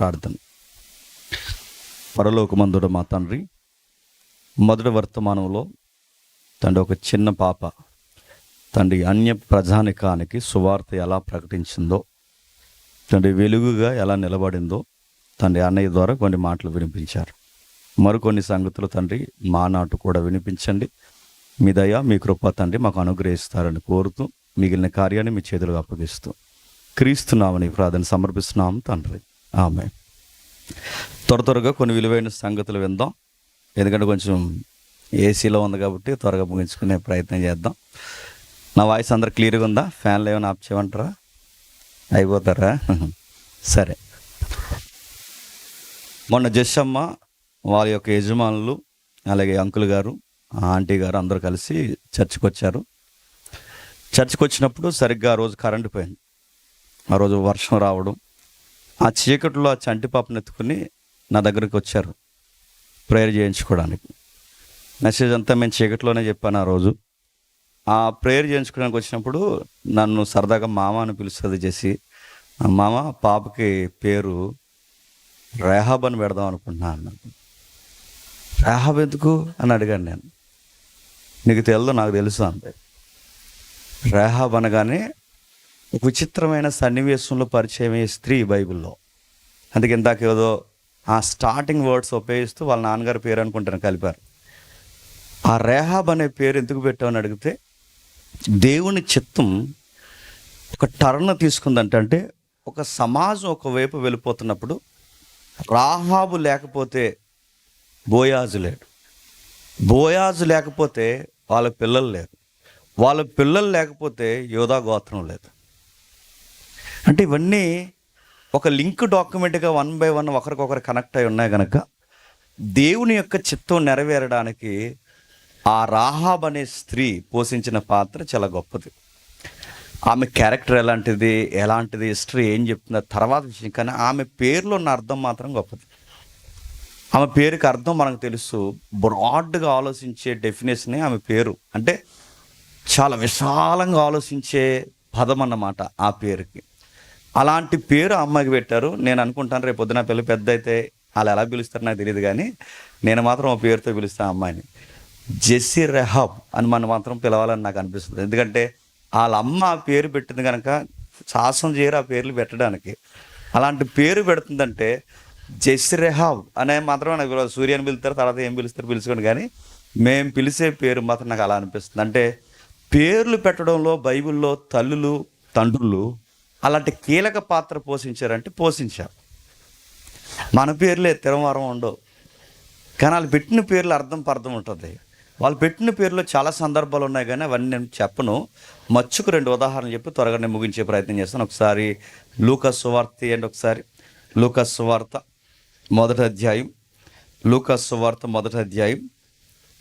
ప్రార్థన. పరలోకమందుడు మా తండ్రి మొదటి వర్తమానంలో తండ్రి ఒక చిన్న పాప తండ్రి అన్య ప్రజానికానికి సువార్త ఎలా ప్రకటించిందో తండ్రి వెలుగుగా ఎలా నిలబడిందో తండ్రి అన్నయ్య ద్వారా కొన్ని మాటలు వినిపించారు. మరికొన్ని సంగతులు తండ్రి మా నాటు కూడా వినిపించండి. మీ దయ మీ కృప తండ్రి మాకు అనుగ్రహిస్తారని కోరుతూ మిగిలిన కార్యాన్ని మీ చేతులకు అప్పగిస్తూ క్రీస్తున్నామని ప్రార్థన సమర్పిస్తున్నాం తండ్రి. ఆమె త్వర త్వరగా కొన్ని విలువైన సంగతులు విందాం. ఎందుకంటే కొంచెం ఏసీలో ఉంది కాబట్టి త్వరగా ముగించుకునే ప్రయత్నం చేద్దాం. నా వాయిస్ అందరు క్లియర్గా ఉందా? ఫ్యాన్లు ఏమైనా ఆఫ్ చేయమంటారా? అయిపోతారా? సరే. మొన్న జస్సమ్మ వాళ్ళ యొక్క యజమానులు అలాగే అంకుల్ గారు ఆంటీ గారు అందరూ కలిసి చర్చికి వచ్చారు. చర్చికి వచ్చినప్పుడు సరిగ్గా ఆ రోజు కరెంటు పోయింది. ఆ రోజు వర్షం రావడం ఆ చీకట్లో ఆ చంటి పాపను ఎత్తుకుని నా దగ్గరికి వచ్చారు. ప్రేయర్ చేయించుకోవడానికి. మెసేజ్ అంతా మేము చీకట్లోనే చెప్పాను ఆ రోజు. ఆ ప్రేయర్ చేయించుకోవడానికి వచ్చినప్పుడు నన్ను సరదాగా మామ అని పిలుస్తుంది చేసి "ఆ మామ పాపకి పేరు రేహాబ్ అని పెడదాం అనుకుంటున్నాను అన్నాడు. రేహాబ్ ఎందుకు? అని అడిగాను నేను. నీకు తెలియదు నాకు తెలుసు అంతే రేహాబ్ అనగానే ఒక విచిత్రమైన సన్నివేశంలో పరిచయం అయ్యే స్త్రీ బైబిల్లో. అందుకే ఇందాక ఏదో ఆ స్టార్టింగ్ వర్డ్స్ ఉపయోగిస్తూ వాళ్ళ నాన్నగారి పేరు అనుకుంటాను కలిపారు. ఆ రేహాబ్ అనే పేరు ఎందుకు పెట్టామని అడిగితే దేవుని చిత్తం ఒక టర్న్ తీసుకుందంటే అంటే ఒక సమాజం ఒకవైపు వెళ్ళిపోతున్నప్పుడు రాహాబు లేకపోతే బోయాజు లేడు. బోయాజు లేకపోతే వాళ్ళ పిల్లలు లేరు. వాళ్ళ పిల్లలు లేకపోతే యోధా గోత్రం లేదు. అంటే ఇవన్నీ ఒక లింక్ డాక్యుమెంట్గా వన్ బై వన్ ఒకరికొకరు కనెక్ట్ అయి ఉన్నాయి కనుక దేవుని యొక్క చిత్తం నెరవేరడానికి ఆ రాహాబ్ అనే స్త్రీ పోషించిన పాత్ర చాలా గొప్పది. ఆమె క్యారెక్టర్ ఎలాంటిది ఎలాంటిది హిస్టరీ ఏం చెప్తుందో తర్వాత విషయం కానీ ఆమె పేరులో ఉన్న అర్థం మాత్రం గొప్పది. ఆమె పేరుకి అర్థం మనకు తెలుసు బ్రాడ్గా ఆలోచించే డెఫినేషనే ఆమె పేరు. అంటే చాలా విశాలంగా ఆలోచించే పదం అన్నమాట ఆ పేరుకి. అలాంటి పేరు అమ్మాయికి పెట్టారు. నేను అనుకుంటాను రేపు పొద్దున పిల్ల పెద్ద అయితే వాళ్ళు ఎలా పిలుస్తారో నాకు తెలియదు కానీ నేను మాత్రం ఆ పేరుతో పిలుస్తాను అమ్మాయిని. జెస్సీ రెహాబ్ అని మనం మాత్రం పిలవాలని నాకు అనిపిస్తుంది. ఎందుకంటే వాళ్ళ అమ్మ ఆ పేరు పెట్టింది కనుక సాహసం చేయరు ఆ పేర్లు పెట్టడానికి. అలాంటి పేరు పెడుతుందంటే జెస్సీ రెహాబ్ అనే మాత్రం నాకు సూర్యని పిలుస్తారు తర్వాత ఏం పిలుస్తారు పిలుచుకోండి కానీ మేము పిలిచే పేరు మాత్రం నాకు అలా అనిపిస్తుంది. అంటే పేర్లు పెట్టడంలో బైబిల్లో తల్లులు తండ్రులు అలాంటి కీలక పాత్ర పోషించారంటే పోషించారు మన పేర్లే తిరవరం ఉండవు. కానీ వాళ్ళు పెట్టిన పేర్లు అర్థం పర్థం ఉంటుంది. వాళ్ళు పెట్టిన పేర్లో చాలా సందర్భాలు ఉన్నాయి కానీ అవన్నీ నేను చెప్పను. మచ్చుకు రెండు ఉదాహరణలు చెప్పి త్వరగానే ముగించే ప్రయత్నం చేస్తాను. ఒకసారి లూకస్ సువార్త ఏంటి ఒకసారి లూకస్ సువార్త మొదటి అధ్యాయం. లూకస్ సువార్త మొదటి అధ్యాయం.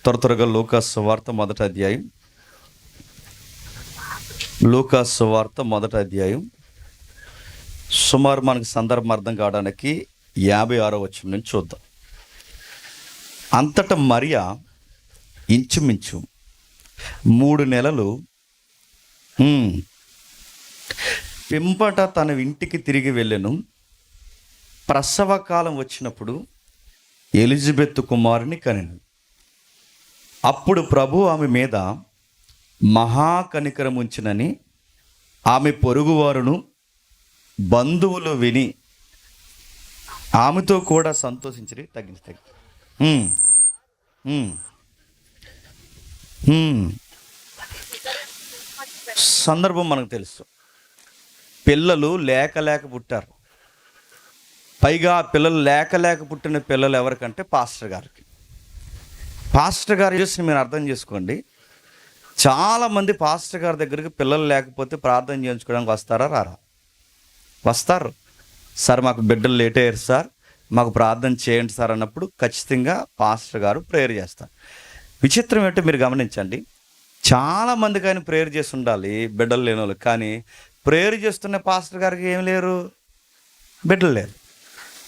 త్వర త్వరగా లూకస్ సువార్త మొదటి అధ్యాయం. లూకాస్ సువార్త మొదటి అధ్యాయం. సుమారు మనకు సందర్భం అర్థం కావడానికి యాభై ఆరో వచ్చిన నుంచి చూద్దాం. అంతటా మరియా ఇంచుమించు మూడు నెలలు పెంపట తన ఇంటికి తిరిగి వెళ్ళను. ప్రసవకాలం వచ్చినప్పుడు ఎలిజబెత్ కుమారుని కనెను. అప్పుడు ప్రభు ఆమె మీద మహాకనికరం ఉంచినని ఆమె పొరుగువారును బంధువులు విని ఆమెతో కూడా సంతోషించి తగ్గించి తగ్గి. సందర్భం మనకు తెలుసు. పిల్లలు లేక లేక పుట్టారు. పైగా పిల్లలు లేక లేక పుట్టిన పిల్లలు ఎవరికంటే పాస్టర్ గారికి. పాస్టర్ గారు చేసి మీరు అర్థం చేసుకోండి. చాలామంది పాస్టర్ గారి దగ్గరికి పిల్లలు లేకపోతే ప్రార్థన చేయించుకోవడానికి వస్తారా రారా? వస్తారు. సార్ మాకు బిడ్డలు లేట్ అయ్యారు సార్. మాకు ప్రార్థన చేయండి సార్ అన్నప్పుడు ఖచ్చితంగా పాస్టర్ గారు ప్రేయర్ చేస్తారు. విచిత్రం ఏంటో మీరు గమనించండి. చాలా మందికి ఆయన ప్రేయర్ చేసి ఉండాలి బిడ్డలు లేని వాళ్ళు కానీ ప్రేయర్ చేస్తున్న పాస్టర్ గారికి ఏం లేరు? బిడ్డలు లేరు.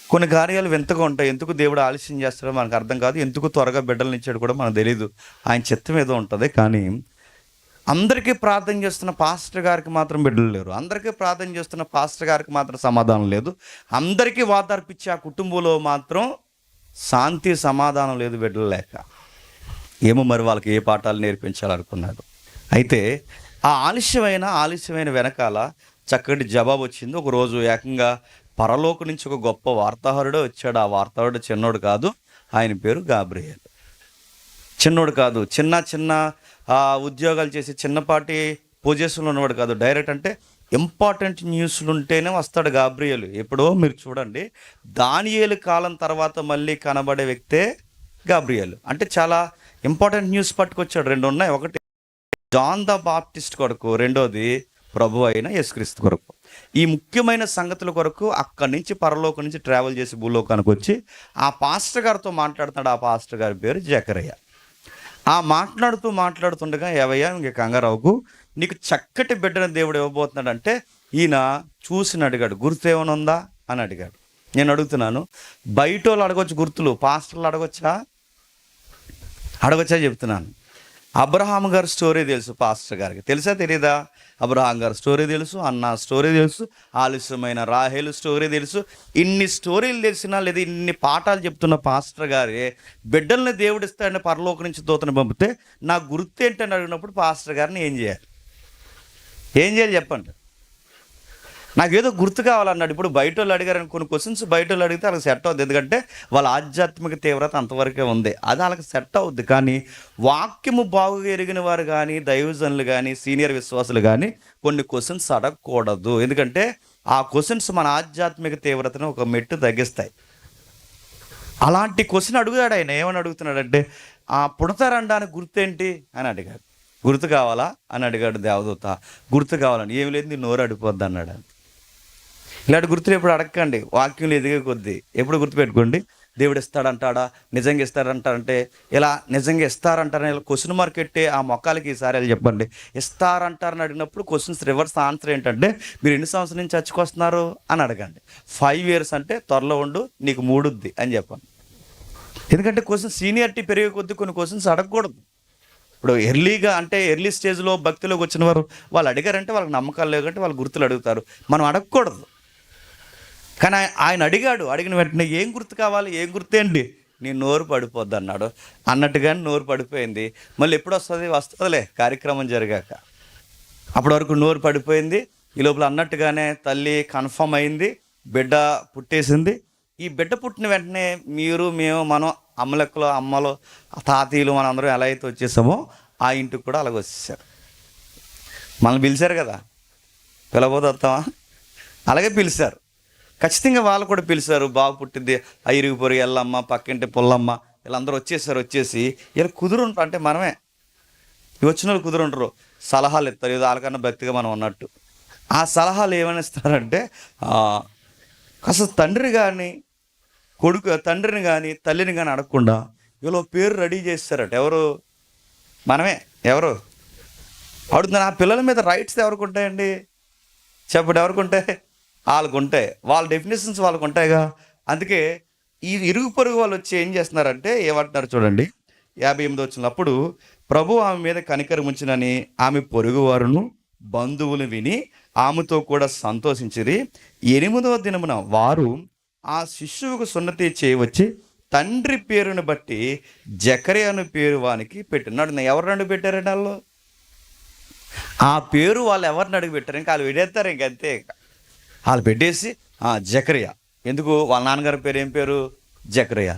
కొన్ని కార్యాలు వింతగా ఉంటాయి. ఎందుకు దేవుడు ఆలస్యం చేస్తాడో మనకు అర్థం కాదు. ఎందుకు త్వరగా బిడ్డలను ఇచ్చాడు కూడా మనకు తెలియదు ఆయన చిత్తం ఏదో ఉంటుంది. కానీ అందరికీ ప్రార్థన చేస్తున్న పాస్టర్ గారికి మాత్రం బిడ్డలు లేరు. అందరికీ ప్రార్థన చేస్తున్న పాస్టర్ గారికి మాత్రం సమాధానం లేదు. అందరికీ వాతార్పిచ్చే ఆ కుటుంబంలో మాత్రం శాంతి సమాధానం లేదు బిడ్డలు లేక. ఏమో మరి వాళ్ళకి ఏ పాఠాలు నేర్పించాలనుకున్నాడు అయితే ఆ ఆలస్యమైన ఆలస్యమైన వెనకాల చక్కటి జవాబు వచ్చింది. ఒకరోజు ఏకంగా పరలోక నుంచి ఒక గొప్ప వార్తాహరుడే వచ్చాడు. ఆ వార్తాహరుడు చిన్నోడు కాదు ఆయన పేరు గాబ్రియల్. చిన్నోడు కాదు చిన్న చిన్న ఉద్యోగాలు చేసి చిన్నపాటి పొజిషన్లో ఉన్నవాడు కాదు. డైరెక్ట్ అంటే ఇంపార్టెంట్ న్యూస్లు ఉంటేనే వస్తాడు గాబ్రియలు. ఎప్పుడో మీరు చూడండి దానియేలు కాలం తర్వాత మళ్ళీ కనబడే వ్యక్తే గాబ్రియలు. అంటే చాలా ఇంపార్టెంట్ న్యూస్ పట్టుకొచ్చాడు. రెండు ఉన్నాయి. ఒకటి జాన్ ద బాప్టిస్ట్ కొరకు రెండోది ప్రభు అయిన యేసుక్రీస్తు కొరకు. ఈ ముఖ్యమైన సంగతుల కొరకు అక్కడి నుంచి పరలోకం నుంచి ట్రావెల్ చేసి భూలోకానికి వచ్చి ఆ పాస్టర్ గారితో మాట్లాడుతున్నాడు. ఆ పాస్టర్ గారి పేరు జకరయ్య. ఆ మాట్లాడుతూ మాట్లాడుతుండగా ఏవయ్యా ఇంక కంగారావుకు నీకు చక్కటి బిడ్డను దేవుడు ఇవ్వబోతున్నాడు అంటే ఈయన చూసిన అడిగాడు గుర్తు ఏమైనా ఉందా? అని అడిగాడు. నేను అడుగుతున్నాను బయట వాళ్ళు అడగొచ్చు గుర్తులు పాస్టర్లు అడగొచ్చా? అడగొచ్చా చెప్తున్నాను. అబ్రహాం గారి స్టోరీ తెలుసు పాస్టర్ గారికి. తెలుసా తెలీదా? అబ్రహాం గారి స్టోరీ తెలుసు అన్న స్టోరీ తెలుసు ఆలస్యమైన రాహేలు స్టోరీ తెలుసు. ఇన్ని స్టోరీలు తెలిసినా లేదా ఇన్ని పాఠాలు చెప్తున్న పాస్టర్ గారి బిడ్డల్ని దేవుడిస్తాడని పరలోక నుంచి దూతను పంపితే నా గుర్తు ఏంటని అడిగినప్పుడు పాస్టర్ గారిని ఏం చేయాలి? ఏం చేయాలి చెప్పండి. నాకు ఏదో గుర్తు కావాలన్నాడు. ఇప్పుడు బయట వాళ్ళు అడిగారని కొన్ని క్వశ్చన్స్ బయట వాళ్ళు అడిగితే వాళ్ళకి సెట్ అవుద్ది. ఎందుకంటే వాళ్ళ ఆధ్యాత్మిక తీవ్రత అంతవరకే ఉంది. అది వాళ్ళకి సెట్ అవుద్ది. కానీ వాక్యము బాగుగా ఎరిగిన వారు కానీ దైవజనులు కానీ సీనియర్ విశ్వాసులు కానీ కొన్ని క్వశ్చన్స్ అడగకూడదు. ఎందుకంటే ఆ క్వశ్చన్స్ మన ఆధ్యాత్మిక తీవ్రతను ఒక మెట్టు తగ్గిస్తాయి. అలాంటి క్వశ్చన్ అడుగుతాడు ఆయన. ఏమని అడుగుతున్నాడంటే ఆ పుడతారండానికి గుర్తేంటి? అని అడిగాడు. గుర్తు కావాలా? అని అడిగాడు దేవదూత. గుర్తు కావాలని. ఏమి లేదు నీ నోరు అడిపోద్ది అన్నాడు ఇలాంటి గుర్తులు ఎప్పుడు అడగకండి. వాక్యంలో ఎదిగే కొద్దీ ఎప్పుడు గుర్తుపెట్టుకోండి. దేవుడు ఇస్తాడంటాడా? నిజంగా ఇస్తాడంటారంటే ఇలా నిజంగా ఇస్తారంటారని ఇలా క్వశ్చన్ మార్క్ పెట్టే ఆ మొక్కలకి ఈసారి వెళ్ళి చెప్పండి. ఇస్తారంటారని అడిగినప్పుడు క్వశ్చన్స్ రివర్స్ ఆన్సర్ ఏంటంటే మీరు ఎన్ని సంవత్సరం నుంచి చచ్చుకొస్తున్నారు అని అడగండి. ఫైవ్ ఇయర్స్ అంటే త్వరలో ఉండు నీకు మూడుద్ది అని చెప్పండి. ఎందుకంటే క్వశ్చన్ సీనియారిటీ పెరిగే కొద్దీ కొన్ని క్వశ్చన్స్ అడగకూడదు. ఇప్పుడు ఎర్లీగా అంటే ఎర్లీ స్టేజ్లో భక్తిలోకి వచ్చిన వారు వాళ్ళు అడిగారంటే వాళ్ళకి నమ్మకాలు లేకంటే వాళ్ళు గుర్తులు అడుగుతారు. మనం అడగకూడదు. కానీ ఆయన అడిగాడు అడిగిన వెంటనే ఏం గుర్తు కావాలి ఏం గుర్తేంటి? నీ నోరు పడిపోద్ది అన్నాడు. అన్నట్టుగానే నోరు పడిపోయింది. మళ్ళీ ఎప్పుడు వస్తుంది? వస్తుందిలే కార్యక్రమం జరిగాక. అప్పటి వరకు నోరు పడిపోయింది. ఈ లోపల అన్నట్టుగానే తల్లి కన్ఫర్మ్ అయింది బిడ్డ పుట్టేసింది. ఈ బిడ్డ పుట్టిన వెంటనే మీరు మేము మనం అమ్మలెక్కలు అమ్మలు తాతయ్యలు మన అందరం ఎలా అయితే వచ్చేసామో ఆ ఇంటికి కూడా అలాగ వచ్చేసారు. మనల్ని పిలిచారు కదా? పిలవబోదు అలాగే పిలిచారు. ఖచ్చితంగా వాళ్ళు కూడా పిలిచారు బాబు పుట్టింది ఆ పొరుగు ఎల్లమ్మ పక్కింటి పుల్లమ్మ. వీళ్ళందరూ వచ్చేసారు వచ్చేసి ఇలా కుదురుంటారు అంటే మనమే. వచ్చిన వాళ్ళు కుదురుంటారు. సలహాలు ఇస్తారు ఏదో వాళ్ళకన్నా భక్తిగా మనం ఉన్నట్టు ఆ సలహాలు ఏమని ఇస్తారంటే అసలు కాస్త తండ్రి కానీ కొడుకు తండ్రిని కానీ తల్లిని కానీ అడగకుండా వీళ్ళు పేరు రెడీ చేస్తారట. ఎవరు? మనమే. ఎవరు? అడుగుతున్నా ఆ పిల్లల మీద రైట్స్ ఎవరికి ఉంటాయండి? చెప్పండి ఎవరికి ఉంటాయి? వాళ్ళకు ఉంటాయి వాళ్ళ డెఫినేషన్స్ వాళ్ళకు ఉంటాయిగా అందుకే ఈ ఇరుగు పొరుగు వాళ్ళు వచ్చి ఏం చేస్తున్నారంటే ఏమంటున్నారు చూడండి యాభై ఎనిమిది వచ్చినప్పుడు ప్రభు ఆమె మీద కనికరం ఉంచినని ఆమె పొరుగు వారును బంధువులు విని ఆమెతో కూడా సంతోషించిరి. ఎనిమిదవ దినమున వారు ఆ శిశువుకు సున్నతి చేయవచ్చి తండ్రి పేరును బట్టి జకరే అను పేరు వానికి పెట్టినాడు ఎవరు రెండు పెట్టారండి వాళ్ళు? ఆ పేరు వాళ్ళు ఎవరిని అడుగు పెట్టారు? ఇంకా వాళ్ళు విడేస్తారు ఇంకంతే ఇంకా. వాళ్ళు పెట్టేసి జకరియా. ఎందుకు? వాళ్ళ నాన్నగారి పేరు ఏం పేరు? జకరియా.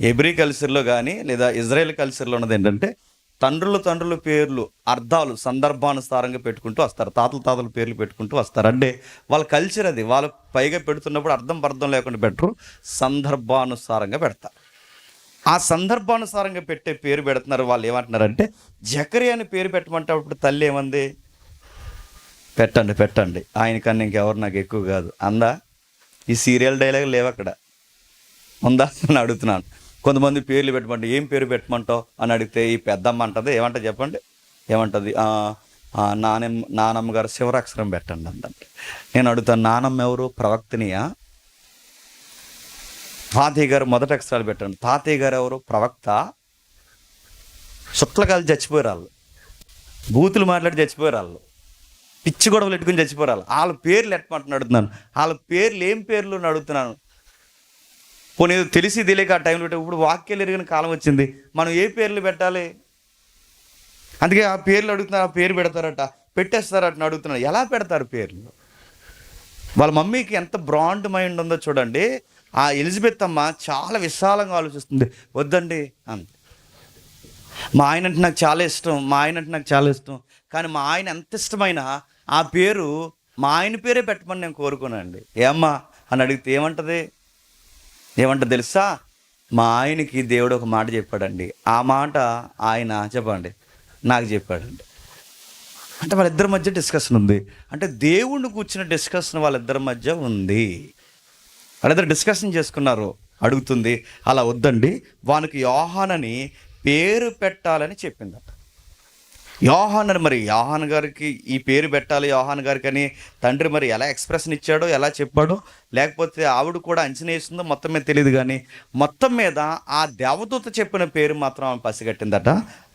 ఎబ్రి కల్చర్లో కానీ లేదా ఇజ్రాయెల్ కల్చర్లో ఉన్నది ఏంటంటే తండ్రులు తండ్రుల పేర్లు అర్థాలు సందర్భానుసారంగా పెట్టుకుంటూ వస్తారు. తాతల తాతల పేర్లు పెట్టుకుంటూ వస్తారు. అంటే వాళ్ళ కల్చర్ అది. వాళ్ళు పైగా పెడుతున్నప్పుడు అర్థం అర్థం లేకుండా పెట్టరు. సందర్భానుసారంగా పెడతారు. ఆ సందర్భానుసారంగా పెట్టే పేరు పెడుతున్నారు. వాళ్ళు ఏమంటున్నారంటే జకరి అని పేరు పెట్టమంటే అప్పుడు తల్లి ఏమంది? పెట్టండి పెట్టండి. ఆయన కన్నా ఇంకెవరు నాకు ఎక్కువ కాదు. అందా? ఈ సీరియల్ డైలాగ్ లేవు అక్కడ. ఉందా? అని అడుగుతున్నాను. కొంతమంది పేర్లు పెట్టమంటే ఏం పేరు పెట్టమంటావు? అని అడిగితే ఈ పెద్దమ్మ అంటది. ఏమంటది చెప్పండి. ఏమంటది? నానమ్మ నానమ్మ గారు శివరాక్షరం పెట్టండి అందండి నేను అడుగుతాను నానమ్మ ఎవరు? ప్రవక్తనియా? తాతయ్య గారు మొదటి అక్షరాలు పెట్టండి. తాతయ్య గారు ఎవరు? ప్రవక్త? శుక్లకాలు చచ్చిపోయారు వాళ్ళు. బూతులు మాట్లాడి చచ్చిపోయారు వాళ్ళు. పిచ్చి గొడవలు పెట్టుకుని చచ్చిపోరాలి. వాళ్ళ పేర్లు ఎట్టమంటున్నాను అడుగుతున్నాను వాళ్ళ పేర్లు ఏం పేర్లు అని అడుగుతున్నాను. పోనీ తెలిసి తెలియక ఆ టైంలో పెట్టే- ఇప్పుడు వాక్యాలు ఎరిగిన కాలం వచ్చింది. మనం ఏ పేర్లు పెట్టాలి? అందుకే ఆ పేర్లు అడుగుతున్నారు ఆ పేరు పెడతారట పెట్టేస్తారట అని అడుగుతున్నారు ఎలా పెడతారు పేర్లు? వాళ్ళ మమ్మీకి ఎంత బ్రాండ్ మైండ్ ఉందో చూడండి. ఆ ఎలిజబెత్ అమ్మ చాలా విశాలంగా ఆలోచిస్తుంది. వద్దండి అంతే మా ఆయన అంటే నాకు చాలా ఇష్టం మా ఆయన అంటే నాకు చాలా ఇష్టం. కానీ మా ఆయన ఎంత ఇష్టమైన ఆ పేరు మా ఆయన పేరే పెట్టమని నేను కోరుకున్నానండి ఏమ్మా? అని అడిగితే ఏమంటది? ఏమంటది తెలుసా? మా ఆయనకి దేవుడు ఒక మాట చెప్పాడండి. ఆ మాట ఆయన చెప్పండి. నాకు చెప్పాడండి. అంటే వాళ్ళిద్దరి మధ్య డిస్కషన్ ఉంది. అంటే దేవుణ్ణి కూర్చున్న డిస్కషన్ వాళ్ళిద్దరి మధ్య ఉంది. వాళ్ళిద్దరు డిస్కషన్ చేసుకున్నారు. అడుగుతుంది అలా వద్దండి. వానికి యోహానని పేరు పెట్టాలని చెప్పిందట. యోహాన్ అని మరి యోహాన్ గారికి ఈ పేరు పెట్టాలి యోహాన్ గారికి అని తండ్రి మరి ఎలా ఎక్స్ప్రెషన్ ఇచ్చాడో ఎలా చెప్పాడో లేకపోతే ఆవిడ కూడా అంచనా వేసిందో మొత్తం మీద తెలియదు కానీ మొత్తం మీద ఆ దేవదూత చెప్పిన పేరు మాత్రం ఆమె పసిగట్టిందట.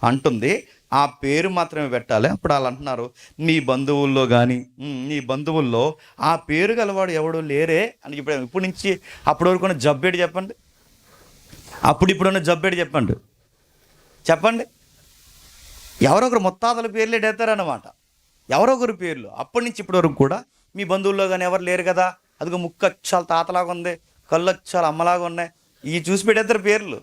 అంటుంది ఆ పేరు మాత్రమే పెట్టాలి. అప్పుడు వాళ్ళు అంటున్నారు నీ బంధువుల్లో కానీ నీ బంధువుల్లో ఆ పేరు గలవాడు ఎవడు లేరే? అని ఇప్పుడు ఇప్పుడు నుంచి అప్పటి వరకు ఉన్న జబ్బేడు చెప్పండి. అప్పుడు ఇప్పుడున్న జబ్బేడు చెప్పండి. చెప్పండి. ఎవరొకరు ముత్తాతల పేర్లు ఎడతారన్నమాట ఎవరొకరు పేర్లు? అప్పటి నుంచి ఇప్పటి వరకు కూడా మీ బంధువుల్లో కానీ ఎవరు లేరు కదా? అదిగో ముక్కు అచ్చాలు తాతలాగా ఉంది కళ్ళు అచ్చాలు అమ్మలాగా ఉన్నాయి. ఇవి చూసి పెట్టేద్దరు పేర్లు.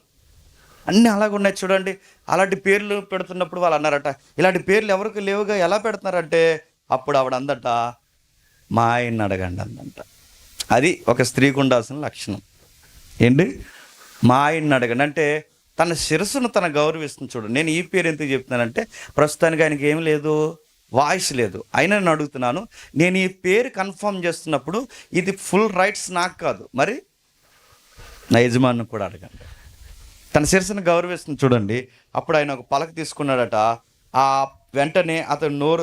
అన్నీ అలాగే ఉన్నాయి చూడండి. అలాంటి పేర్లు పెడుతున్నప్పుడు వాళ్ళు అన్నారట ఇలాంటి పేర్లు ఎవరికి లేవుగా? ఎలా పెడుతున్నారంటే? అప్పుడు ఆవిడ అందట మా ఆయన్ని అడగండి అందంట. అది ఒక స్త్రీకి ఉండాల్సిన లక్షణం. ఏంటి? మా ఆయన్ని అడగండి. అంటే తన శిరస్సును తన గౌరవిస్తుంది చూడు. నేను ఈ పేరు ఎందుకు చెప్తున్నానంటే ప్రస్తుతానికి ఆయనకి ఏం లేదు వాయిస్ లేదు. అయినా నేను అడుగుతున్నాను నేను ఈ పేరు కన్ఫర్మ్ చేస్తున్నప్పుడు ఇది ఫుల్ రైట్స్ నాకు కాదు. మరి నా యజమాని కూడా అడగండి. తన శిరస్సును గౌరవిస్తుంది చూడండి. అప్పుడు ఆయన ఒక పలక తీసుకున్నాడట. ఆ వెంటనే అతను నోరు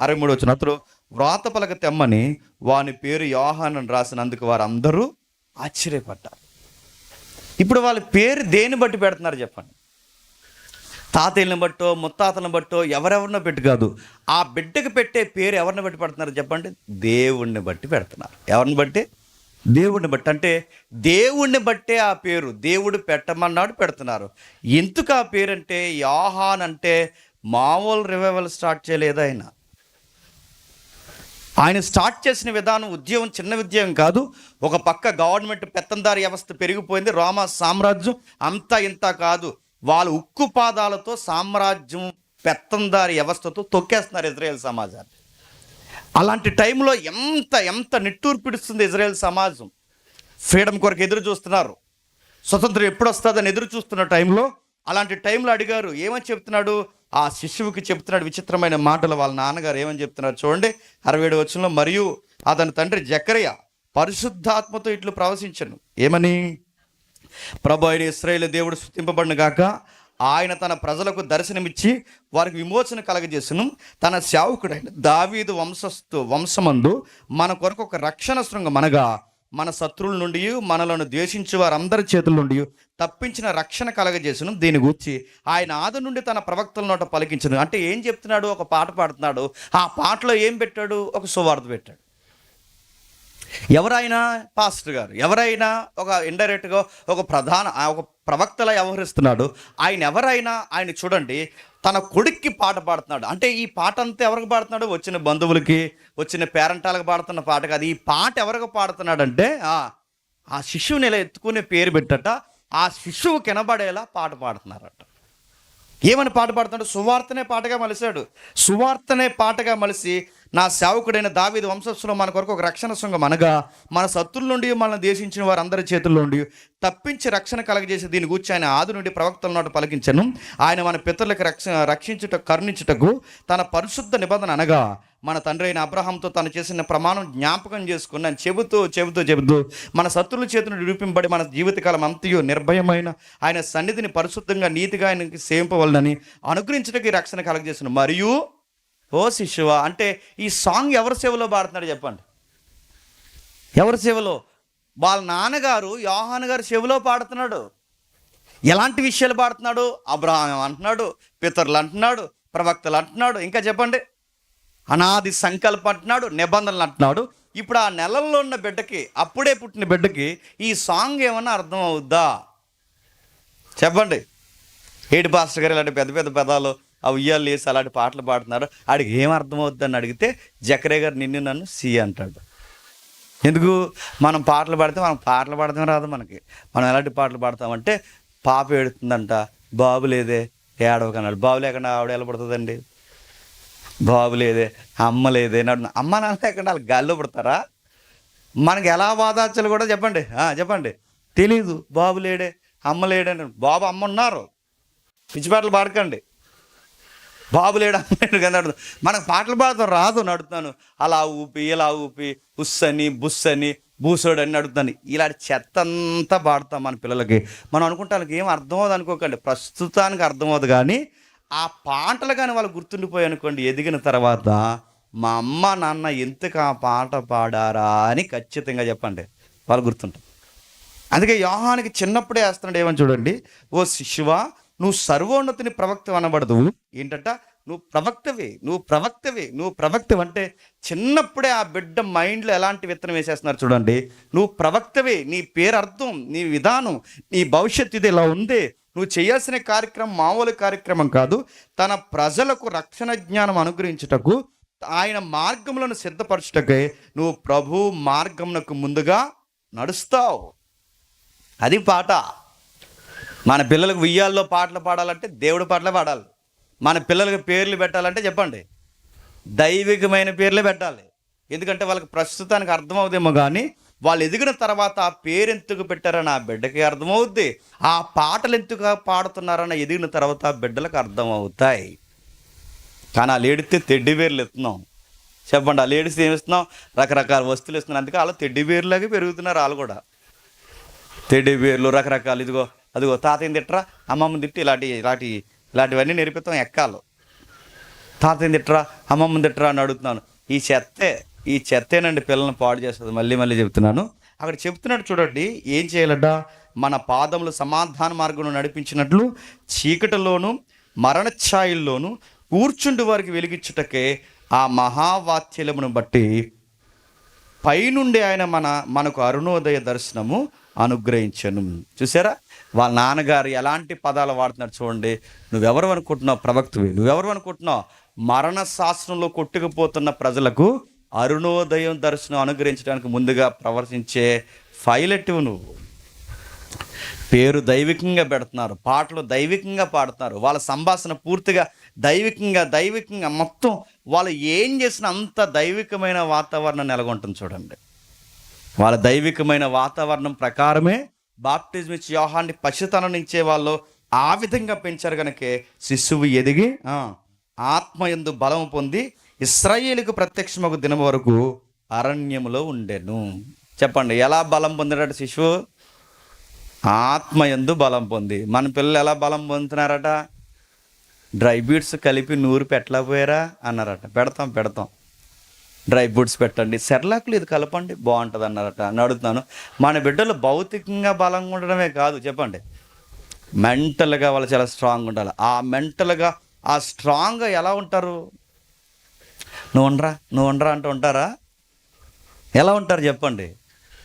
అరవై మూడు వచ్చిన అతడు వ్రాత పలక తెమ్మని వాని పేరు యోహాన్ అని రాసినందుకు వారందరూ ఆశ్చర్యపడ్డారు. ఇప్పుడు వాళ్ళ పేరు దేని బట్టి పెడుతున్నారు చెప్పండి? తాతయ్యలను బట్టో ముత్తాతలను బట్టో ఎవరెవరినో పెట్టి కాదు. ఆ బిడ్డకు పెట్టే పేరు ఎవరిని బట్టి పెడుతున్నారు చెప్పండి? దేవుణ్ణి బట్టి పెడుతున్నారు. ఎవరిని బట్టి? దేవుణ్ణి బట్టి. అంటే దేవుణ్ణి బట్టే ఆ పేరు దేవుడు పెట్టమన్నాడు పెడుతున్నారు. ఎందుకు ఆ పేరు అంటే యాహాన్ అంటే మామూలు రివైవల్ స్టార్ట్ చేయలేదు ఆయన. ఆయన స్టార్ట్ చేసిన విధానం ఉద్యోగం చిన్న ఉద్యోగం కాదు. ఒక పక్క గవర్నమెంట్ పెత్తందారి వ్యవస్థ పెరిగిపోయింది. రోమా సామ్రాజ్యం అంతా ఇంత కాదు. వాళ్ళ ఉక్కు పాదాలతో సామ్రాజ్యం పెత్తందారి వ్యవస్థతో తొక్కేస్తున్నారు ఇజ్రాయెల్ సమాజాన్ని. అలాంటి టైంలో ఎంత ఎంత నిట్టూరు పిడుస్తుంది ఇజ్రాయెల్ సమాజం. ఫ్రీడమ్ కొరకు ఎదురు చూస్తున్నారు. స్వతంత్రం ఎప్పుడు వస్తుందని ఎదురు చూస్తున్న టైంలో అలాంటి టైంలో అడిగారు ఏమని చెప్తున్నాడు? ఆ శిశువుకి చెప్తున్నాడు విచిత్రమైన మాటలు వాళ్ళ నాన్నగారు ఏమని చెప్తున్నారు చూడండి అరవై ఏడు వచ్చంలో మరియు అతని తండ్రి జకరయ్య పరిశుద్ధాత్మతో ఇట్లు ప్రవశించను ఏమని? ప్రభు అయిన ఇస్రాయేల్ దేవుడు స్థుతింపబడిన గాక ఆయన తన ప్రజలకు దర్శనమిచ్చి వారికి విమోచన కలగజేసను. తన సేవకుడైన దావీదు వంశస్థు వంశమందు మన కొరకు ఒక రక్షణ శృంగం అనగా మన శత్రువుల నుండి మనలను ద్వేషించు వారందరి చేతుల నుండి తప్పించిన రక్షణ కలగజేసును దీని గురించి ఆయన ఆది నుండి తన ప్రవక్తల నోట పలికించను. అంటే ఏం చెప్తున్నాడు? ఒక పాట పాడుతున్నాడు. ఆ పాటలో ఏం పెట్టాడు? ఒక సువార్త పెట్టాడు. ఎవరైనా పాస్టర్ గారు ఎవరైనా ఒక ఇండైరెక్ట్గా ఒక ప్రధాన ఒక ప్రవక్తలా వ్యవహరిస్తున్నాడు ఆయన ఎవరైనా ఆయన చూడండి తన కొడుక్కి పాట పాడుతున్నాడు. అంటే ఈ పాట అంతా ఎవరికి పాడుతున్నాడు? వచ్చిన బంధువులకి వచ్చిన పేరెంటాలకు పాడుతున్న పాట కాదు. ఈ పాట ఎవరికి పాడుతున్నాడంటే ఆ ఆ శిశువుని ఇలా ఎత్తుకునే పేరు పెట్టట ఆ శిశువు కినబడేలా పాట పాడుతున్నారట. ఏమని పాట పాడుతున్నాడు? సువార్తనే పాటగా మలిశాడు. సువార్తనే పాటగా మలిసి నా సేవకుడైన దావీదు వంశస్థులో మన కొరకు ఒక రక్షణ సంఘం అనగా మన శత్రుల నుండి మనల్ని దేశించిన వారందరి చేతుల్లో నుండి తప్పించి రక్షణ కలగజేసి దీని గురించి ఆయన ఆది నుండి ప్రవక్తల నోట పలికించను. ఆయన మన పితరులకు రక్ష రక్షించుట కరుణించుటకు తన పరిశుద్ధ నిబంధన అనగా మన తండ్రి అయిన అబ్రహాంతో తను చేసిన ప్రమాణం జ్ఞాపకం చేసుకుని చెబుతూ చెబుతూ చెబుతూ మన శత్రుల చేతులు నిరూపింపబడి మన జీవితకాలం అంతయు నిర్భయమైన ఆయన సన్నిధిని పరిశుద్ధంగా నీతిగా ఆయనకి సేవింపవలనని అనుగ్రహించడానికి రక్షణ కలగజేసిన. మరియు ఓ శిశువ అంటే ఈ సాంగ్ ఎవరి సేవలో పాడుతున్నాడు చెప్పండి. ఎవరి సేవలో వాళ్ళ నాన్నగారు యోహాన్ గారు సేవలో పాడుతున్నాడు. ఎలాంటి విషయాలు పాడుతున్నాడు? అబ్రహాం అంటున్నాడు పితరులు అంటున్నాడు ప్రవక్తలు అంటున్నాడు ఇంకా చెప్పండి. అనాది సంకల్పం అంటున్నాడు నిబంధనలు అంటున్నాడు. ఇప్పుడు ఆ నెలల్లో ఉన్న బిడ్డకి అప్పుడే పుట్టిన బిడ్డకి ఈ సాంగ్ ఏమన్నా అర్థం అవుద్దా చెప్పండి. ఏడు పాస్టర్ గారు ఇలాంటి పెద్ద పెద్ద పదాలు ఆ ఉయ్యాలు వేసి అలాంటి పాటలు పాడుతున్నారు ఆడికి ఏం అర్థమవుద్ది అని అడిగితే జకరే గారు నిన్ను నన్ను సి అంటాడు. ఎందుకు? మనం పాటలు పాడితే మనం పాటలు పాడతాం రాదు మనకి. మనం ఎలాంటి పాటలు పాడతామంటే పాప ఏడుతుందంట బాబు లేదే ఏడవకన్నాడు బాబు లేకుండా ఆవిడ ఎలా పడుతుందండి? బాబు లేదే అమ్మ లేదే అమ్మ నాన్న లేకుండా వాళ్ళు గాల్లో పడతారా? మనకి ఎలా వాదార్చాలి కూడా చెప్పండి. చెప్పండి. తెలీదు. బాబు లేడే అమ్మ లేడే బాబు అమ్మ ఉన్నారు. పిచ్చి పాటలు పాడకండి. బాబు లేడు? కదా మనకు పాటలు పాడతాం రాదు నడుతాను అలా ఊపి ఇలా ఊపి ఉస్సని అని అని బూసోడు అని అడుగుతాను ఇలాంటి చెత్త అంతా పాడతాం మన పిల్లలకి. మనం అనుకుంటానికి ఏం అర్థం అవుతుంది అనుకోకండి. ప్రస్తుతానికి అర్థం అవుతుంది కానీ ఆ పాటలు కానీ వాళ్ళు గుర్తుండిపోయి అనుకోండి ఎదిగిన తర్వాత మా అమ్మ నాన్న ఎందుకు ఆ పాట పాడారా అని ఖచ్చితంగా చెప్పండి. వాళ్ళు గుర్తుంటారు. అందుకే యోహానికి చిన్నప్పుడే వేస్తున్నాడు ఏమని చూడండి? ఓ శిశువా నువ్వు సర్వోన్నతిని ప్రవక్త అనబడదు. ఏంటంట? నువ్వు ప్రవక్తవే నువ్వు ప్రవక్తవే నువ్వు ప్రవక్తవి అంటే చిన్నప్పుడే ఆ బిడ్డ మైండ్లో ఎలాంటి విత్తనం వేసేస్తున్నారు చూడండి. నువ్వు ప్రవక్తవే నీ పేరు అర్థం నీ విధానం నీ భవిష్యత్తు ఇది ఇలా ఉంది. నువ్వు చేయాల్సిన కార్యక్రమం మామూలు కార్యక్రమం కాదు. తన ప్రజలకు రక్షణ జ్ఞానం అనుగ్రహించుటకు ఆయన మార్గములను సిద్ధపరచుటకే నువ్వు ప్రభు మార్గమునకు ముందుగా నడుస్తావు. అది పాట. మన పిల్లలకు ఉయ్యాల్లో పాటలు పాడాలంటే దేవుడి పాటలే పాడాలి. మన పిల్లలకు పేర్లు పెట్టాలంటే చెప్పండి. దైవికమైన పేర్లే పెట్టాలి. ఎందుకంటే వాళ్ళకి ప్రస్తుతానికి అర్థమవుదేమో కానీ వాళ్ళు ఎదిగిన తర్వాత ఆ పేరు ఎందుకు పెట్టారని ఆ బిడ్డకి అర్థమవుద్ది. ఆ పాటలు ఎందుకు పాడుతున్నారని ఎదిగిన తర్వాత ఆ బిడ్డలకు అర్థమవుతాయి. కానీ ఆ లేడితే తెడ్డి పేర్లు ఎత్తున్నాం చెప్పండి ఆ లేడీస్ ఏమి ఇస్తున్నాం? రకరకాల వస్తువులు ఇస్తున్నాం. అందుకే వాళ్ళు తెడ్డి పేర్లాగే పెరుగుతున్నారు వాళ్ళు కూడా. తెడ్డి పేర్లు రకరకాలు ఇదిగో. అదిగో తాతయ్యని తిట్టరా అమ్మమ్మని తిట్టి ఇలాంటి ఇలాంటి ఇలాంటివన్నీ నేర్పిస్తాం ఎక్కాలు. తాతయ్యని తిట్టరా అమ్మమ్మని తిట్టరా అని అడుగుతున్నాను. ఈ చెత్తే ఈ చెత్తేనండి పిల్లల్ని పాడు చేస్తుంది మళ్ళీ మళ్ళీ చెప్తున్నాను. అక్కడ చెప్తున్నాడు చూడండి ఏం చేయాలట? మన పాదములు సమాధాన మార్గంలో నడిపించినట్లు చీకటిలోను మరణ ఛాయల్లోను కూర్చుండి వారికి వెలిగించుటకే ఆ మహావాత్యలమును బట్టి పైనుండి ఆయన మన మనకు అరుణోదయ దర్శనము అనుగ్రహించను. చూసారా? వాళ్ళ నాన్నగారు ఎలాంటి పదాలు వాడుతున్నారు చూడండి. నువ్వెవరు అనుకుంటున్నావు ప్రవక్తవి? నువ్వెవరు అనుకుంటున్నావు? మరణ శాస్త్రంలో కొట్టుకుపోతున్న ప్రజలకు అరుణోదయం దర్శనం అనుగ్రహించడానికి ముందుగా ప్రవర్తించే పైలట్ నువ్వు. పేరు దైవికంగా పెడుతున్నారు పాటలు దైవికంగా పాడుతున్నారు. వాళ్ళ సంభాషణ పూర్తిగా దైవికంగా దైవికంగా మొత్తం వాళ్ళు ఏం చేసినా అంత దైవికమైన వాతావరణం నెలకొంటుంది చూడండి. వాళ్ళ దైవికమైన వాతావరణం ప్రకారమే బాప్టిజం ఇచ్చి యోహాన్ని పసితనం ఇచ్చే వాళ్ళు ఆ విధంగా పెంచారు కనుకే శిశువు ఎదిగి ఆత్మ ఎందు బలం పొంది ఇస్రాయేలుకు ఒక దినం వరకు అరణ్యములో ఉండెను. చెప్పండి ఎలా బలం పొందినట్టు శిశువు? ఆత్మ ఎందు బలం పొంది. మన పిల్లలు ఎలా బలం పొందుతున్నారట? డ్రై బీట్స్ కలిపి నూరు పెట్టలేకపోయారా? అన్నారట. పెడతాం పెడతాం. డ్రై ఫ్రూట్స్ పెట్టండి. సెర్లాక్లు ఇది కలపండి. బాగుంటుంది అన్నారట. అని అడుగుతున్నాను. మన బిడ్డలు భౌతికంగా బలంగా ఉండడమే కాదు. చెప్పండి. మెంటల్గా వాళ్ళు చాలా స్ట్రాంగ్ ఉండాలి. ఆ మెంటల్గా ఆ స్ట్రాంగ్గా ఎలా ఉంటారు? నువ్వు ఉండరా? నువ్వు ఉండరా అంటూ ఉంటారా? ఎలా ఉంటారు? చెప్పండి.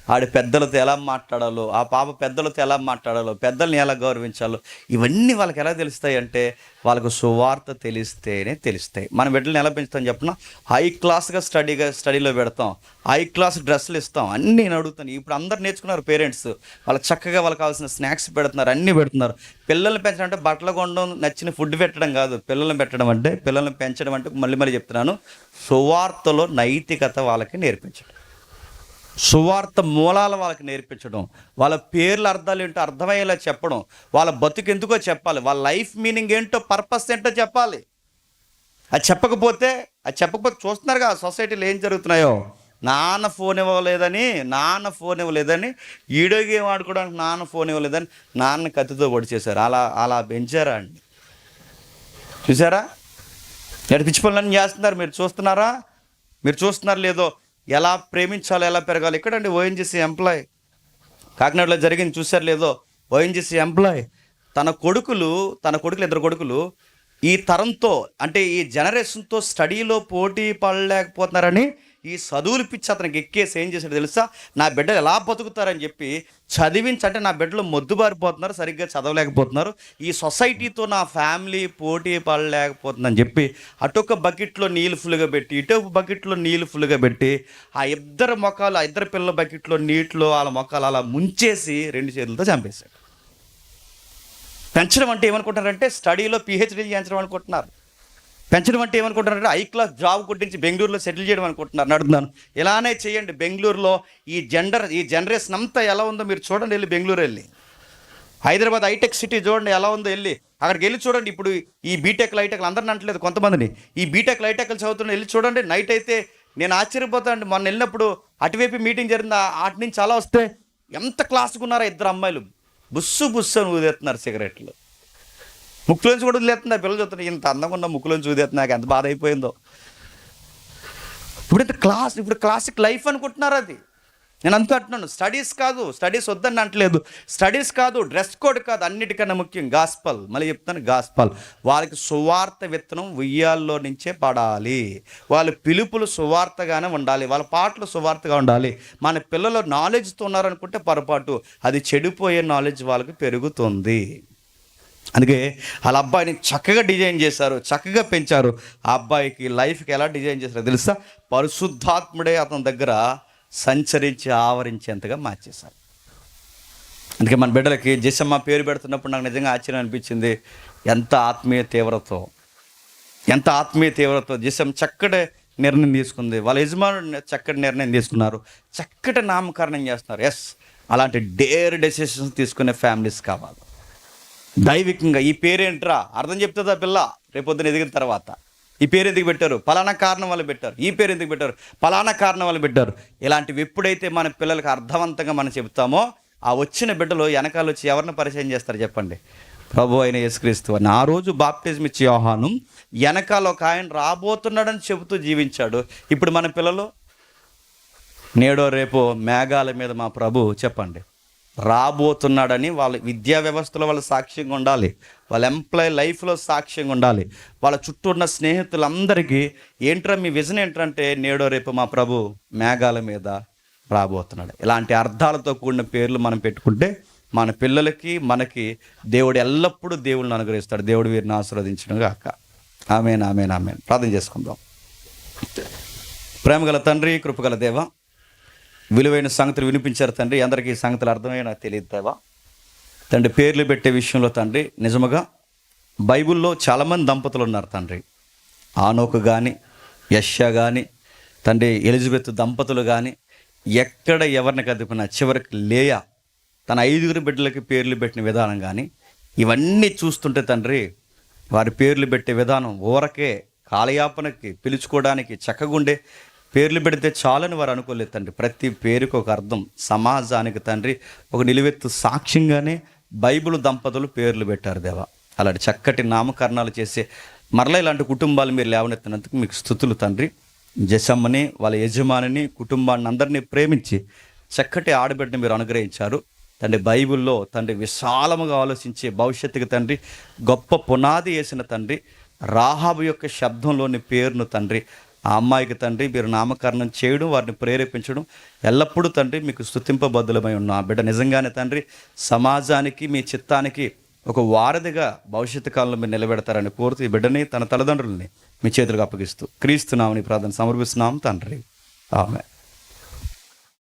ఆడి పెద్దలతో ఎలా మాట్లాడాలో ఆ పాప పెద్దలతో ఎలా మాట్లాడాలో పెద్దల్ని ఎలా గౌరవించాలో ఇవన్నీ వాళ్ళకి ఎలా తెలుస్తాయి అంటే వాళ్ళకు సువార్త తెలిస్తేనే తెలుస్తాయి. మన బిడ్డల్ని ఎలా పెంచుతాం చెప్పిన? హై క్లాస్గా స్టడీగా స్టడీలో పెడతాం. హై క్లాస్ డ్రెస్సులు ఇస్తాం. అన్నీ నేను అడుగుతాను. ఇప్పుడు అందరు నేర్చుకున్నారు పేరెంట్స్. వాళ్ళు చక్కగా వాళ్ళకి కావాల్సిన స్నాక్స్ పెడుతున్నారు అన్నీ పెడుతున్నారు. పిల్లల్ని పెంచడం అంటే బట్టలు కొనడం నచ్చిన ఫుడ్ పెట్టడం కాదు. పిల్లల్ని పెట్టడం అంటే పిల్లల్ని పెంచడం అంటే మళ్ళీ మళ్ళీ చెప్తున్నాను. సువార్తలో నైతికత వాళ్ళకి నేర్పించడం. సువార్త మూలాలు వాళ్ళకి నేర్పించడం వాళ్ళ పేర్ల అర్థాలు ఏంటో అర్థమయ్యేలా చెప్పడం వాళ్ళ బతుకు ఎందుకో చెప్పాలి వాళ్ళ లైఫ్ మీనింగ్ ఏంటో పర్పస్ ఏంటో చెప్పాలి. అది చెప్పకపోతే అది చెప్పకపోతే చూస్తున్నారుగా సొసైటీలో ఏం జరుగుతున్నాయో? నాన్న ఫోన్ ఇవ్వలేదని నాన్న ఫోన్ ఇవ్వలేదని వీడియో గేమ్ ఆడుకోవడానికి నాన్న ఫోన్ ఇవ్వలేదని నాన్న కత్తితో పొడిచేశారు అలా అలా పెంచారా అండి? చూసారా ఎటు పిచ్చి పనులన్నీ చేస్తున్నారు మీరు చూస్తున్నారా? మీరు చూస్తున్నారు లేదో ఎలా ప్రేమించాలో ఎలా పెరగాలి. ఎక్కడండి ఓఎన్జీసీ ఎంప్లాయ్ కాకినాడలో జరిగింది చూసారు లేదో? ఓఎన్జీసీ ఎంప్లాయ్ తన కొడుకులు తన కొడుకులు ఇద్దరు కొడుకులు ఈ తరంతో అంటే ఈ జనరేషన్తో స్టడీలో పోటీ పడలేకపోతున్నారని ఈ చదువులు పిచ్చి అతనికి ఎక్కేసి ఏం చేశాడు తెలుసా? నా బిడ్డలు ఎలా బతుకుతారని చెప్పి చదివించంటే నా బిడ్డలు మొద్దుబారిపోతున్నారు సరిగ్గా చదవలేకపోతున్నారు. ఈ సొసైటీతో నా ఫ్యామిలీ పోటీ పడలేకపోతుందని చెప్పి అటొక బకెట్లో నీళ్ళు ఫుల్గా పెట్టి ఇటొక బకెట్లో నీళ్ళు ఫుల్గా పెట్టి ఆ ఇద్దరు మొక్కలు ఆ ఇద్దరు పిల్లల బకెట్లో నీటిలో వాళ్ళ మొక్కలు అలా ముంచేసి రెండు చేతులతో చంపేశాడు. పెంచడం అంటే ఏమనుకుంటున్నారంటే స్టడీలో పిహెచ్డీ చేయించడం అనుకుంటున్నారు. పెంచడం అంటే ఏమనుకుంటున్నారంటే ఐక్లాస్ క్లాస్ జాబ్ కొట్టించి బెంగళూరులో సెటిల్ చేయడం అనుకుంటున్నారు నడుతున్నాను ఇలానే చేయండి బెంగళూరులో ఈ జెండర్ ఈ జనరేషన్ అంతా ఎలా ఉందో మీరు చూడండి వెళ్ళి బెంగళూరు వెళ్ళి. హైదరాబాద్ హైటెక్ సిటీ చూడండి ఎలా ఉందో వెళ్ళి. అక్కడికి వెళ్ళి చూడండి ఇప్పుడు ఈ బీటెక్ లైటెక్లు అందరిని అంటలేదు కొంతమందిని. ఈ బీటెక్ లైటెక్లు చదువుతున్న వెళ్ళి చూడండి నైట్ అయితే నేను ఆశ్చర్యపోతాను మొన్న వెళ్ళినప్పుడు అటువైపు మీటింగ్ జరిగింది అటు నుంచి అలా వస్తే ఎంత క్లాస్గా ఇద్దరు అమ్మాయిలు? బుస్సు బుస్సు అని ఊదేస్తున్నారు సిగరెట్లు ముక్కులోంచి కూడా వదిలేస్తున్నారు. పిల్లలు చూస్తున్నాయి ఇంత అందంగా ఉన్న ముక్కులోంచి వదిలేస్తుంది నాకు ఎంత బాధ అయిపోయిందో. ఇప్పుడు ఇంత క్లాస్ ఇప్పుడు క్లాసిక్ లైఫ్ అనుకుంటున్నారు అది. నేను అంతా అంటున్నాను. స్టడీస్ కాదు. స్టడీస్ వద్దని అంటలేదు. స్టడీస్ కాదు. డ్రెస్ కోడ్ కాదు. అన్నిటికన్నా ముఖ్యం గాస్పల్. మళ్ళీ చెప్తాను గాస్పల్. వాళ్ళకి సువార్త విత్తనం ఉయ్యాల్లో నుంచే పడాలి. వాళ్ళ పిలుపులు సువార్తగానే ఉండాలి. వాళ్ళ పాటలు సువార్తగా ఉండాలి. మన పిల్లలు నాలెడ్జ్తో ఉన్నారనుకుంటే పొరపాటు. అది చెడిపోయే నాలెడ్జ్ వాళ్ళకి పెరుగుతుంది. అందుకే వాళ్ళ అబ్బాయిని చక్కగా డిజైన్ చేశారు చక్కగా పెంచారు. ఆ అబ్బాయికి లైఫ్కి ఎలా డిజైన్ చేశారో తెలుసా? పరిశుద్ధాత్ముడే అతని దగ్గర సంచరించి ఆవరించేంతగా మార్చేశారు. అందుకే మన బిడ్డలకి జసమ్మ పేరు పెడుతున్నప్పుడు నాకు నిజంగా ఆశ్చర్యం అనిపించింది. ఎంత ఆత్మీయ తీవ్రతో ఎంత ఆత్మీయ తీవ్రతో జసం చక్కటి నిర్ణయం తీసుకుంది. వాళ్ళ యజమానుడు చక్కటి నిర్ణయం తీసుకున్నారు. చక్కటి నామకరణం చేస్తున్నారు. ఎస్ అలాంటి డేర్ డెసిషన్స్ తీసుకునే ఫ్యామిలీస్ కావాలి. దైవికంగా ఈ పేరేంట్రా? అర్థం చెప్తుందా పిల్ల? రేపొద్దున ఎదిగిన తర్వాత. ఈ పేరు ఎందుకు పెట్టారు? పలానా కారణం వల్ల పెట్టారు. ఈ పేరు ఎందుకు పెట్టారు? పలానా కారణం వల్ల పెట్టారు. ఇలాంటివి ఎప్పుడైతే మన పిల్లలకు అర్థవంతంగా మనం చెప్తామో ఆ వచ్చిన బిడ్డలు వెనకాల వచ్చి ఎవరిని పరిచయం చేస్తారు చెప్పండి? ప్రభు అయిన యేసుక్రీస్తు అని ఆ రోజు బాప్టిజం ఇచ్చే యోహాను వెనకాల ఒక ఆయన రాబోతున్నాడని చెబుతూ జీవించాడు. ఇప్పుడు మన పిల్లలు నేడో రేపో మేఘాల మీద మా ప్రభు చెప్పండి. రాబోతున్నాడని వాళ్ళ విద్యా వ్యవస్థలో వాళ్ళ సాక్ష్యంగా ఉండాలి. వాళ్ళ ఎంప్లాయ్ లైఫ్లో సాక్ష్యంగా ఉండాలి. వాళ్ళ చుట్టూ ఉన్న స్నేహితులందరికీ ఏంట్రా మీ విజన్ ఏంటంటే నేడో రేపు మా ప్రభు మేఘాల మీద రాబోతున్నాడు. ఇలాంటి అర్థాలతో కూడిన పేర్లు మనం పెట్టుకుంటే మన పిల్లలకి మనకి దేవుడు ఎల్లప్పుడూ దేవుళ్ళని అనుగ్రహిస్తాడు. దేవుడు వీరిని ఆశీర్వదించడం గాక. Amen amen amen. ప్రార్థన చేసుకుందాం. ప్రేమగల తండ్రి కృపగల దేవ విలువైన సంగతులు వినిపించారు తండ్రి. అందరికీ సంగతులు అర్థమయ్యో తెలియదు దేవా. తండ్రి పేర్లు పెట్టే విషయంలో తండ్రి నిజముగా బైబిల్లో చాలామంది దంపతులు ఉన్నారు తండ్రి. ఆనోకు కానీ యష్యా కానీ తండ్రి ఎలిజబెత్ దంపతులు కానీ ఎక్కడ ఎవరిని కదిపినా చివరికి లేయా తన ఐదుగురు బిడ్డలకి పేర్లు పెట్టిన విధానం కానీ ఇవన్నీ చూస్తుంటే తండ్రి వారి పేర్లు పెట్టే విధానం ఊరకే కాలయాపనకి పిలుచుకోవడానికి చక్కగుండే పేర్లు పెడితే చాలని వారు అనుకోలేదు తండ్రి. ప్రతి పేరుకు ఒక అర్థం. సమాజానికి తండ్రి ఒక నిలువెత్తు సాక్ష్యంగానే బైబిల్ దంపతులు పేర్లు పెట్టారు దేవా. అలాంటి చక్కటి నామకరణాలు చేసే మరలా ఇలాంటి కుటుంబాలు మీరు లేవనెత్తినందుకు మీకు స్థుతులు తండ్రి. జసమ్మని వాళ్ళ యజమానిని కుటుంబాన్ని అందరినీ ప్రేమించి చక్కటి ఆడబిడ్డని మీరు అనుగ్రహించారు. తండ్రి బైబిల్లో తండ్రి విశాలముగా ఆలోచించే భవిష్యత్తుకి తండ్రి గొప్ప పునాది వేసిన తండ్రి రాహాబు యొక్క శబ్దంలోని పేరును తండ్రి ఆ అమ్మాయికి తండ్రి మీరు నామకరణం చేయడం వారిని ప్రేరేపించడం ఎల్లప్పుడూ తండ్రి మీకు స్థుతింపబద్ధులమై ఉన్న. ఆ బిడ్డ నిజంగానే తండ్రి సమాజానికి మీ చిత్తానికి ఒక వారధిగా భవిష్యత్తు కాలంలో మీరు నిలబెడతారని కోరుతూ ఈ బిడ్డని తన తల్లిదండ్రులని మీ చేతులకు అప్పగిస్తూ క్రీస్తున్నామని ప్రార్థన సమర్పిస్తున్నాం తండ్రి. ఆమె